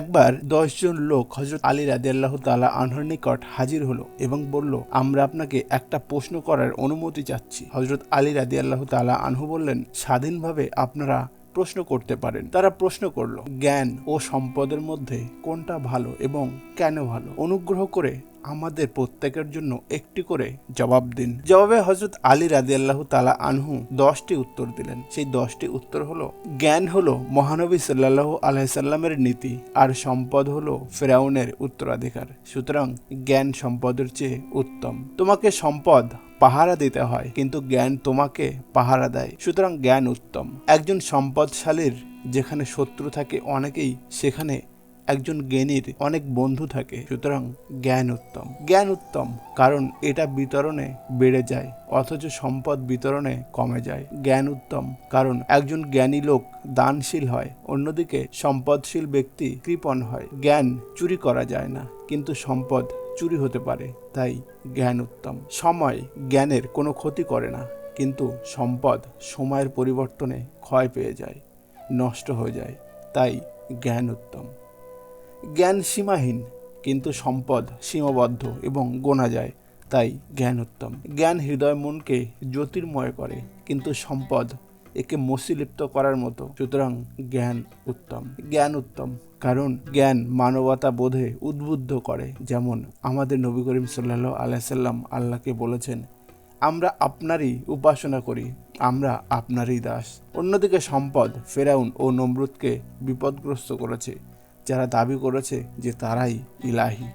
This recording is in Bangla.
একবার দশজন লোক হজরত আলী রাদি আল্লাহ তালা আনহর নিকট হাজির হলো এবং বলল, আমরা আপনাকে একটা প্রশ্ন করার অনুমতি চাচ্ছি। হজরত আলী রাদি আল্লাহ তালা আনহু বললেন, স্বাধীনভাবে আপনারা প্রশ্ন করতে পারেন। তারা প্রশ্ন করল, জ্ঞান ও সম্পদের মধ্যে কোনটা ভালো এবং কেন ভালো? অনুগ্রহ করে আমাদের প্রত্যেকের জন্য একটি করে জবাব দিন। জবাবে হজরত আলী রাদি আল্লাহ তালা আনহু দশটি উত্তর দিলেন। সেই দশটি উত্তর হলো, জ্ঞান হলো মহানবী সাল্লাহ আলাইসাল্লামের নীতি, আর সম্পদ হলো ফেরাউনের উত্তরাধিকার। সুতরাং জ্ঞান সম্পদের চেয়ে উত্তম। তোমাকে সম্পদ পাহারা দিতে হয়, কিন্তু জ্ঞান তোমাকে পাহারা দেয়। সুতরাং জ্ঞান উত্তম। একজন সম্পদশালীর যেখানে শত্রু থাকে, অনেকেই সেখানে একজন জ্ঞানীর অনেক বন্ধু থাকে, সুতরাং জ্ঞান উত্তম। জ্ঞান উত্তম, কারণ এটা বিতরণে বেড়ে যায়, অথচ সম্পদ বিতরণে কমে যায়। জ্ঞান উত্তম, কারণ একজন জ্ঞানী লোক দানশীল হয়, অন্যদিকে সম্পদশীল ব্যক্তি কৃপণ হয়। জ্ঞান চুরি করা যায় না, কিন্তু সম্পদ চুরি হতে পারে, তাই জ্ঞান উত্তম। সময় জ্ঞানের কোনো ক্ষতি করে না, কিন্তু সম্পদ সময়ের পরিবর্তনে ক্ষয় পেয়ে যায়, নষ্ট হয়ে যায়, তাই জ্ঞান উত্তম। জ্ঞান সীমাহীন কিন্তু সম্পদ সীমাবদ্ধ এবং গোনা যায়, তাই জ্ঞান উত্তম। জ্ঞান হৃদয় মনকে জ্যোতির্ময় করে, কিন্তু সম্পদ একে মসিলিপ্ত করার মতো। সুতরাং জ্ঞান উত্তম। জ্ঞান উত্তম, কারণ জ্ঞান মানবতা বোধে উদ্বুদ্ধ করে। যেমন আমাদের নবী করিম সাল্লাহ আলাইসাল্লাম আল্লাহকে বলেছেন, আমরা আপনারই উপাসনা করি, আমরা আপনারই দাস। অন্যদিকে সম্পদ ফেরাউন ও নমরুদকে বিপদগ্রস্ত করেছে। যারা দাবি করেছে যে তারাই ইলাহি।